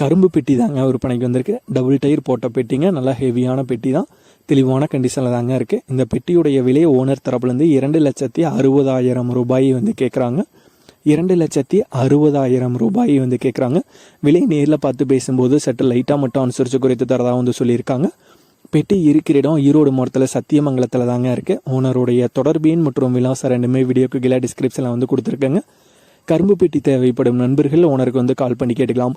கரும்பு பெட்டி தாங்க விற்பனைக்கு வந்திருக்கு. டபுள் டயர் போட்ட பெட்டிங்க நல்லா ஹெவியான பெட்டி தான் தெளிவான கண்டிஷனில் தாங்க இருக்குது இந்த பெட்டியுடைய விலை ஓனர் தரப்புலேருந்து இரண்டு லட்சத்தி அறுபதாயிரம் ரூபாய் வந்து கேட்குறாங்க இரண்டு லட்சத்தி அறுபதாயிரம் ரூபாய் வந்து கேட்குறாங்க விலை நேரில் பார்த்து பேசும்போது சற்று லைட்டாக மட்டும் அனுசரித்து குறைத்து தரதாக வந்து சொல்லியிருக்காங்க. பெட்டி இருக்கிற இடம் ஈரோடு மாவட்டத்தில் சத்தியமங்கலத்தில் தாங்க இருக்குது ஓனருடைய தொடர்பு எண் மற்றும் விலாசம் ரெண்டுமே வீடியோக்கு கீழே டிஸ்கிரிப்ஷனில் வந்து கொடுத்துருக்கேங்க. கரும்பு பெட்டி தேவைப்படும் நண்பர்கள் ஓனருக்கு வந்து கால் பண்ணி கேட்டுக்கலாம்.